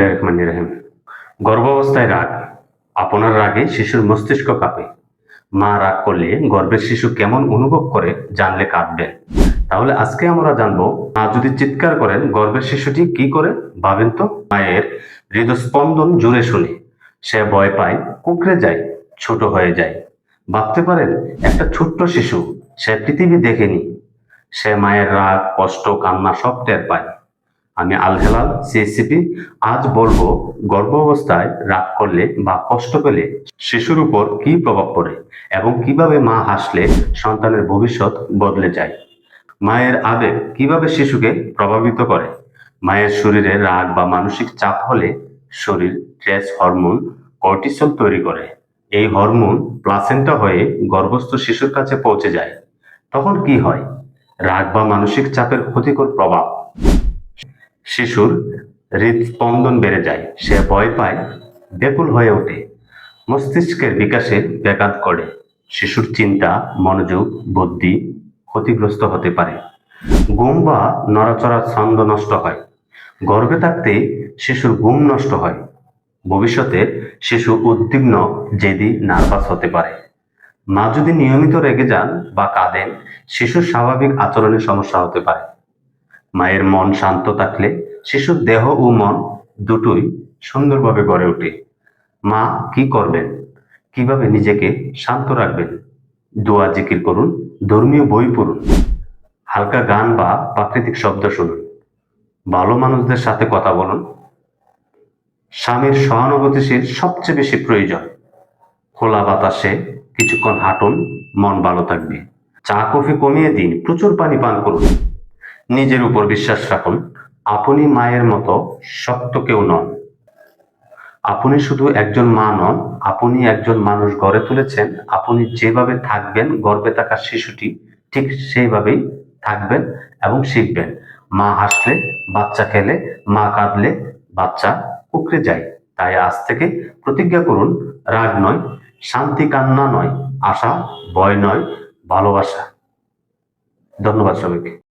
বিসমিল্লাহ রহমান রহিম গর্ভাবস্থায় রাগ, আপনার রাগে শিশুর মস্তিষ্ক কাঁপে। মা রাগ করলে গর্ভের শিশু কেমন অনুভব করে জানলে কাঁদবেন তাহলে আজকে আমরা জানব, মা যদি চিৎকার করেন, গর্ভের শিশুটি কি করে ভাবেন তো? মায়ের হৃদস্পন্দন জুড়ে শুনে, সে ভয় পায়, কুকড়ে যায়, ছোট হয়ে যায়। ভাবতে পারেন, একটা ছোট্ট শিশু, সে পৃথিবী দেখেনি। সে মায়ের রাগ, কষ্ট, কান্না সব টের পায়। আমি আল হেলাল সিএসসিপি আজ বলব গর্ভ অবস্থায় রাগ করলে বা কষ্ট পেলে শিশুর উপর কি প্রভাব পড়ে এবং কীভাবে মা হাসলে সন্তানের ভবিষ্যৎ বদলে যায়। মায়ের আবেগ কীভাবে শিশুকে প্রভাবিত করে? মায়ের শরীরে রাগ বা মানসিক চাপ হলে শরীর স্ট্রেস হরমোন, কর্টিসল তৈরি করে। এই হরমোন প্লাসেন্টা হয়ে গর্ভস্থ শিশুর কাছে পৌঁছে যায়। তখন কি হয়? রাগ বা মানসিক চাপের ক্ষতিকর প্রভাব শিশুর হৃদস্পন্দন বেড়ে যায়। সে ভয় পায়, ব্যাকুল হয়ে ওঠে। মস্তিষ্কের বিকাশে ব্যাঘাত করে শিশুর চিন্তা, মনোযোগ, বুদ্ধি ক্ষতিগ্রস্ত হতে পারে। ঘুম বা নড়াচড়ার ছন্দ নষ্ট হয়। গর্ভে থাকতে শিশুর ঘুম নষ্ট হয়। ভবিষ্যতে শিশু উদ্বিগ্ন, জেদি, নার্ভাস হতে পারে। মা যদি নিয়মিত রেগে যান বা কাঁদেন, শিশুর স্বাভাবিক আচরণের সমস্যা হতে পারে। মায়ের মন শান্ত থাকলে শিশুর দেহ ও মন দুটোই সুন্দরভাবে গড়ে ওঠে। মা কি করবেন? কীভাবে নিজেকে শান্ত রাখবেন? দোয়া জিকির করুন, ধর্মীয় বই পড়ুন, হালকা গান বা প্রাকৃতিক শব্দ শুনুন, ভালো মানুষদের সাথে কথা বলুন। স্বামীর সহানুভূতিশীল সবচেয়ে বেশি প্রয়োজন। খোলা বাতাসে কিছুক্ষণ হাঁটুন, মন ভালো থাকবে। চা, কফি কমিয়ে দিন, প্রচুর পানি পান করুন। নিজের উপর বিশ্বাস রাখুন, আপনি মায়ের মতো শক্ত কেউ নন। আপনি শুধু একজন মা নন, আপনি একজন মানুষ গড়ে তুলেছেন, আপনি যেভাবে থাকবেন, গর্বে থাকা শিশুটি ঠিক সেইভাবেই থাকবেন এবং শিখবেন। মা হাসলে, বাচ্চা খেলে, মা কাঁদলে, বাচ্চা কুকড়ে যায়। তাই আজ থেকে প্রতিজ্ঞা করুন, রাগ নয়, শান্তি কান্না নয়, আশা, ভয় নয়, ভালোবাসা। ধন্যবাদ সবাইকে।